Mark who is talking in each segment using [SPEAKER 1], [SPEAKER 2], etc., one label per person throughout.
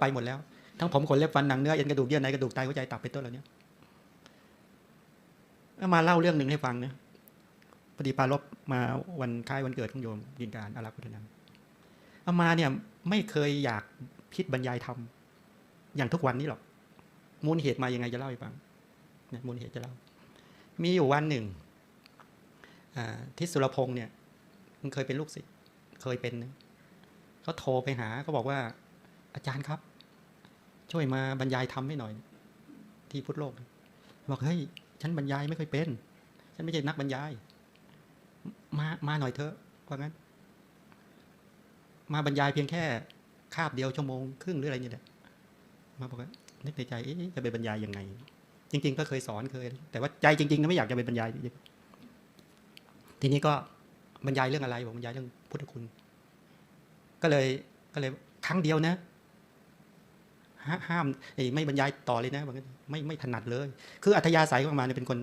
[SPEAKER 1] ไปหมดแล้ว ทั้งผมขนเล็บฟันหนังเนื้อเอ็นกระดูกเยื่อในกระดูกไตหัวใจตับเป็นต้นเหล่านี้มาเล่าเรื่องหนึ่งให้ฟังนะพอดีปารบมาวันคล้ายวันเกิดของโยมยินการอารักษ์พุทธนันเอามาเนี่ยไม่เคยอยากคิดบรรยายธรรมอย่างทุกวันนี้หรอกมูลเหตุมายังไงจะเล่าให้ฟังเนี่ยมูลเหตุจะเล่า มีอยู่วันหนึ่งทิศสุรพงษ์เนี่ย มันเคยเป็นลูกศิษย์เคยเป็นเขาโทรไปหาเขาบอกว่า อาจารย์ครับ ช่วยมาบรรยายธรรมให้หน่อย ที่พุทธโลกบอกเฮ้ยฉันบรรยายไม่เคยเป็น ฉันไม่ใช่นักบรรยาย มามาหน่อยเถอะว่างั้น มาบรรยายเพียงแค่คาบเดียวชั่วโมงครึ่งหรืออะไรนี่แหละมาบอกว่านึกในใจเอ๊ะจะไปบรรยายยังไง จริง ๆ ก็เคยสอนเคย แต่ว่าใจจริงๆก็ไม่อยากจะไปบรรยายทีนี้ก็บรรยายเรื่องอะไรบอกบรรยายเรื่องพุทธคุณ ก็เลยก็เลยครั้งเดียวนะ ห้ามเอ้ไม่บรรยายต่อเลยนะไม่ไม่ถนัดเลย คืออัธยาศัยของมาเนี่ยเป็นคน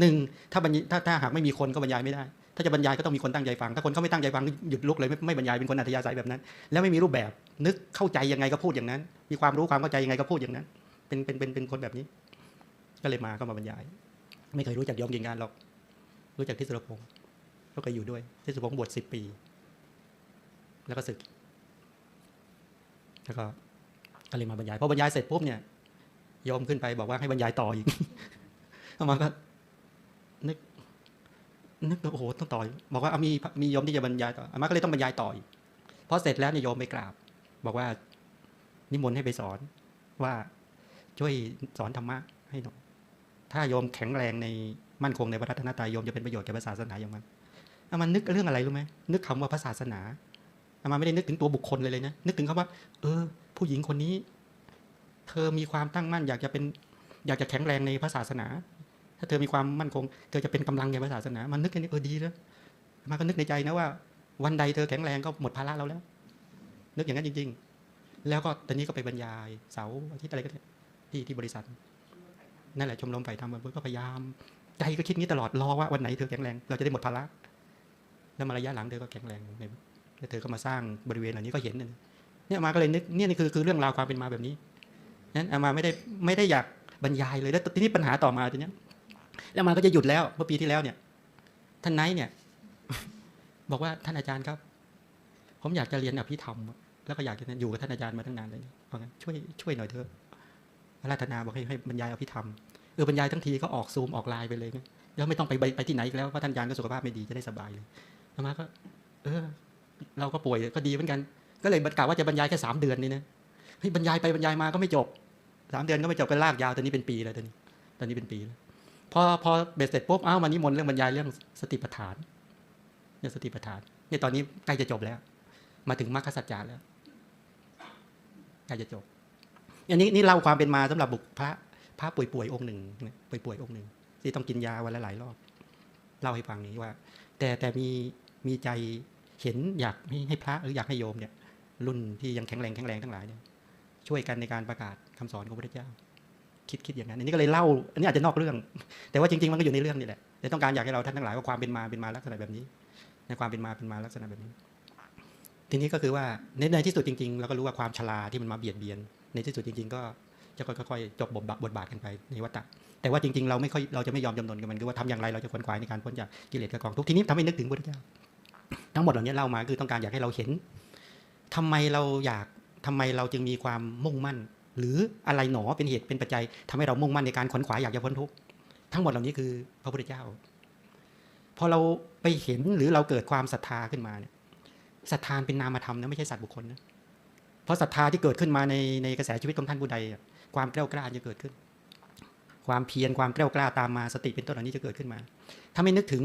[SPEAKER 1] หนึ่งถ้าบรรยถ้าถ้าหากไม่มีคนก็บรรยายไม่ได้ ถ้าจะบรรยายก็ต้องมีคนตั้งใจฟัง ถ้าคนเขาไม่ตั้งใจฟังก็หยุดลุกเลยไม่ไม่บรรยายเป็นคนอัธยาศัยแบบนั้น แล้วไม่มีรูปแบบนึกเข้าใจยังไงก็พูดอย่างนั้น มีความรู้ความเข้าใจยังไงก็พูดอย่างนั้น เป็นเป็นเป็นเป็นคนแบบนี้ ก็เลยมาก็มาบรรยาย ไม่เคยรู้จักยอมยิงงานหรอก รู้จักที่สุรพงศ์ก็เคยอยู่ด้วยที่สุรพงศ์บวชสิบปี แล้วก็ศึกแล้วก็ ก็เลยมาบรรยายพอบรรยายเสร็จปุ๊บเนี่ยโยมขึ้นไปบอกว่าให้บรรยายต่ออีกอามาก็นึกนึกโอ้โหต้องต่ออีกบอกว่าเอามีมีโยมที่จะบรรยายต่ออามาก็เลยต้องบรรยายต่ออีกพอเสร็จแล้วเนี่ยโยมไปกราบ บอกว่านิมนต์ให้ไปสอนว่าช่วยสอนธรรมะให้หน่อยถ้าโยมแข็งแรงในมั่นคงในพระรัตนตรัยโยมจะเป็นประโยชน์แก่ศาสนาอย่างมากเอามันนึกเรื่องอะไรรู้ไหมนึกคำว่าพระศาสนา อามาไม่ได้นึกถึงตัวบุคคลเลยเลยนะนึกถึงคำว่า เออ ผู้หญิงคนนี้ เธอมีความตั้งมั่น อยากจะเป็นอยากจะแข็งแรงในพระศาสนา ถ้าเธอมีความมั่นคง เธอจะเป็นกำลังในพระศาสนา มันนึกแค่นี้เออดีแล้วมาก็นึกในใจนะว่า วันใดเธอแข็งแรงก็หมดภาระเราแล้ว นึกอย่างนั้นจริง ๆ แล้วก็ตอนนี้ก็ไปบรรยาย เสาร์อาทิตย์อะไรก็ที่ที่บริษัทนั่นแหละชมรมฝ่ายธรรมก็พยายามใจก็คิดงี้ตลอดรอว่าวันไหนเธอแข็งแรง เราจะได้หมดภาระแล้วมาระยะหลังเธอก็แข็งแรงใน เธอก็มาสร้างบริเวณเหล่านี้ก็เห็นเนี่ยมาก็เลยนึกเนี่ยนี่คือคือเรื่องราวความเป็นมาแบบนี้นั้นอามาไม่ได้ไม่ได้อยากบรรยายเลยแล้วทีนี้ปัญหาต่อมาทีเนี้แล้วมาก็จะหยุดแล้วเมื่อปีที่แล้วเนี่ย ท่านไนท์เนี่ย บอกว่าท่านอาจารย์ครับ ผมอยากจะเรียนอภิธรรม แล้วก็อยากจะอยู่กับท่านอาจารย์มาตั้งนานเลยเพราะงั้นช่วยช่วยหน่อยเถอะราธนาบอกให้ให้บรรยายอภิธรรมเออบรรยายทั้งทีก็ออกซูมออกไลน์ไปเลยแล้วไม่ต้องไปไปที่ไหนอีกแล้วเพราะท่านอาจารย์ก็สุขภาพไม่ดีจะได้สบายเลยอามาก็ เออ เราก็ป่วยก็ดีเหมือนกัน ก็เลยกะว่าจะบรรยายแค่สามเดือนนี่นะเฮ้ยบรรยายไปบรรยายมาก็ไม่จบสามเดือนก็ไม่จบก็ลากยาวตอนนี้เป็นปีแล้วตอนนี้ ตอนนี้เป็นปีแล้วพอพอเบ็ดเสร็จปุ๊บอ้าวมานิมนต์เรื่องบรรยายเรื่องสติปัฏฐานเนี่ยสติปัฏฐานเนี่ยตอนนี้ใกล้จะจบแล้ว มาถึงมรรคสัจจาแล้วใกล้จะจบอันนี้นี่เล่าความเป็นมาสำหรับบุคพระพระป่วยป่วยองค์หนึ่งป่วยป่วยองค์หนึ่งที่ต้องกินยาวันละหลายรอบเล่าให้ฟังนี้ว่า แต่แต่มีมีใจ เห็นอยากให้พระหรืออยากให้โยมเนี่ย รุ่นที่ยังแข็งแรงแข็งแรงทั้งหลายเนี่ยช่วยกันในการประกาศคำสอนของพระพุทธเจ้า คิดคิดอย่างนั้นอันนี้ก็เลยเล่า อันนี้อาจจะนอกเรื่อง แต่ว่าจริงๆมันก็อยู่ในเรื่องนี่แหละแต่ต้องการอยากให้เราท่านทั้งหลายว่าความเป็นมาเป็นมาลักษณะแบบนี้ ในความเป็นมาเป็นมาลักษณะแบบนี้ ทีนี้ก็คือว่าในในที่สุดจริงๆเราก็รู้ว่าความชราที่มันมาเบียดเบียน ในที่สุดจริง ๆ ก็จะค่อยๆจบบทบาทบบาทกันไปในวัฏฏะแต่ว่าจริงๆเราไม่ค่อยเราจะไม่ยอมจำนนกับมันคือว่าทำอย่างไรเราจะขวนขวายในการพ้นจากกิเลสกับกองทุกทีนี้ทำให้นึกถึงพระพุทธเจ้า ทั้งหมดเหล่านี้เล่ามาคือต้องการอยากให้เราเห็นทำไมเราอยากทำไมเราจึงมีความมุ่งมั่น หรืออะไรหนอเป็นเหตุเป็นปัจจัยทำให้เรามุ่งมั่นในการขวนขวายอยากจะพ้นทุกข์ทั้งหมดเหล่านี้คือพระพุทธเจ้า พอเราไปเห็นหรือเราเกิดความศรัทธาขึ้นมาเนี่ยศรัทธาเป็นนามธรรมนะไม่ใช่สัตว์บุคคลนะเพราะศรัทธาที่เกิดขึ้นมาในในกระแสชีวิตของท่านผู้ใด ความกล้วกล้าจะเกิดขึ้น ความเพียรความกล้วกล้าตามมาสติเป็นต้นเหล่านี้จะเกิดขึ้นมา ถ้าไม่นึกถึง